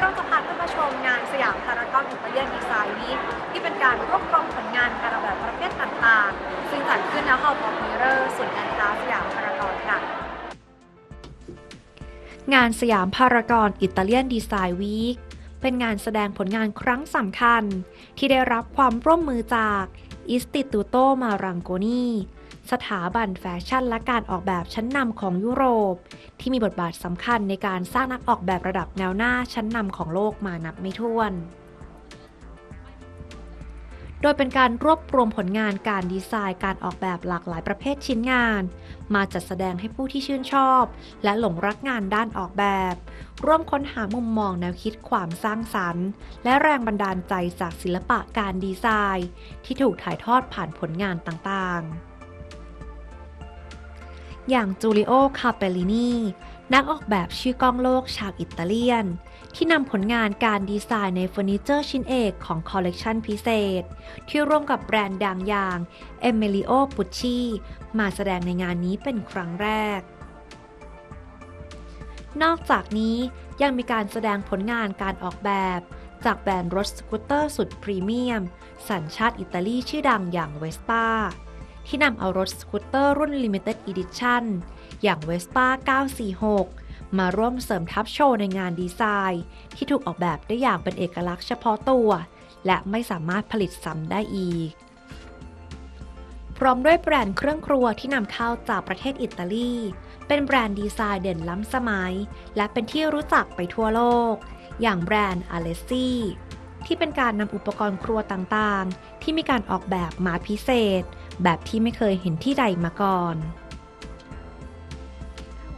เราจะพาท่านมาชมงานสยามพารากอนอิตาเลียนดีไซน์วีคที่เป็นการรวบรวมผลงานการออกแบบประเภทต่างๆ ซึ่งจัดขึ้นณฮอลล์ออฟมิเรอร์ส่วนย์การค้าสยามพารากอนค่ะงานสยามพารากอนอิตาเลียนดีไซน์วีคเป็นงานแสดงผลงานครั้งสำคัญ ที่ได้รับความร่วมมือจากอิสติตูโตมารังโกนี สถาบันแฟชั่นและการออกแบบชั้นนำของยุโรป ที่มีบทบาทสำคัญในการสร้างนักออกแบบระดับแนวหน้าชั้นนำของโลกมานับไม่ถ้วน โดยเป็นการรวบรวมผลงานการดีไซน์การออกแบบหลากหลายประเภทชิ้นงาน มาจัดแสดงให้ผู้ที่ชื่นชอบ และหลงรักงานด้านออกแบบ ร่วมค้นหามุมมองแนวคิดความสร้างสรรค์ และแรงบันดาลใจจากศิลปะการดีไซน์ ที่ถูกถ่ายทอดผ่านผลงานต่างๆ อย่างจูริโอ คาเปลินี นักออกแบบชื่อกล้องโลกชาวอิตาเลียน ที่นำผลงานการดีไซน์ในเฟอร์นิเจอร์ชิ้นเอกของคอลเลกชันพิเศษ ที่ร่วมกับแบรนด์ดังอย่างเอเมลิโอปุชชีมาแสดงในงานนี้เป็นครั้งแรก นอกจากนี้ยังมีการแสดงผลงานการออกแบบ จากแบรนด์รถสกูตเตอร์สุดพรีเมียม สัญชาติอิตาลีชื่อดังอย่างเวสป้า ที่นำเอารถสกูตเตอร์รุ่น Limited Edition อย่าง Vespa 946 มาร่วมเสริมทับโชว์ในงานดีไซน์ ที่ถูกออกแบบได้อย่างเป็นเอกลักษณ์เฉพาะตัว และไม่สามารถผลิตซ้ำได้อีก พร้อมด้วยแบรนด์เครื่องครัวที่นำเข้าจากประเทศอิตาลี เป็นแบรนด์ดีไซน์เด่นล้ำสมัย และเป็นที่รู้จักไปทั่วโลก อย่างแบรนด์ a l e s s i ที่เป็นการนำอุปกรณ์ครัวต่างๆ ที่มีการออกแบบมาพิเศษ แบบที่ไม่เคยเห็นที่ใดมาก่อน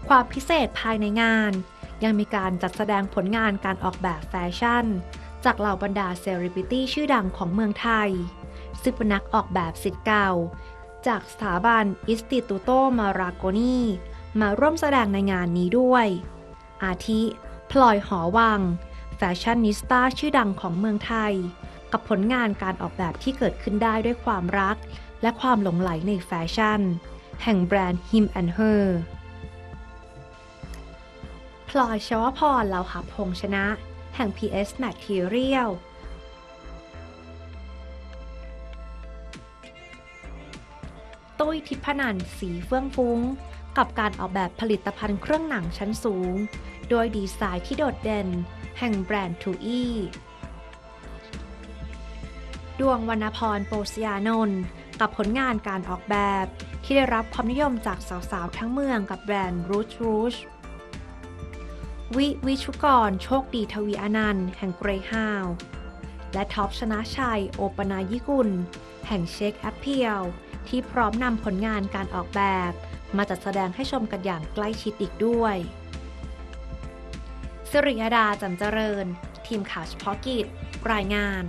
ความพิเศษภายในงาน ยังมีการจัดแสดงผลงานการออกแบบแฟชั่น จากเหล่าบรรดาเซเลบริตี้ชื่อดังของเมืองไทย ซึ่งเป็นนักออกแบบสิทธิ์เก่า จากสถาบันอิสติตูโตมาราโกนีมาร่วมแสดงในงานนี้ด้วย อาทิ พลอยหอวัง แฟชั่นนิสต้าชื่อดังของเมืองไทย กับผลงานการออกแบบที่เกิดขึ้นได้ด้วยความรัก และความหลงไหลในแฟชั่น แห่งแบรนด์ Him and Her พลอยชวพรเลาหาพงชนะ แห่ง PS Material ตุ้ยทิพนันสีเฟื่องฟุ้ง กับการออกแบบผลิตภัณฑ์เครื่องหนังชั้นสูง โดยดีไซน์ที่โดดเด่น แห่งแบรนด์ทูอีดวงวรรณพรโปสยานนท์กับผลงานการออกแบบ ที่ได้รับความนิยมจากสาวๆ ทั้งเมืองกับแบรนด์รูชรูชวิวิชุกร โชคดีทวีอนันต์ แห่งเกรฮาว และท็อปชนะชัย โอปนายิกุล แห่งเช็คแอปเพียลที่พร้อมนำผลงานการออกแบบ มาจัดแสดงให้ชมกันอย่างใกล้ชิดอีกด้วยสิริยดาจันเจริญ ทีมข่าวเฉพาะกิจ รายงาน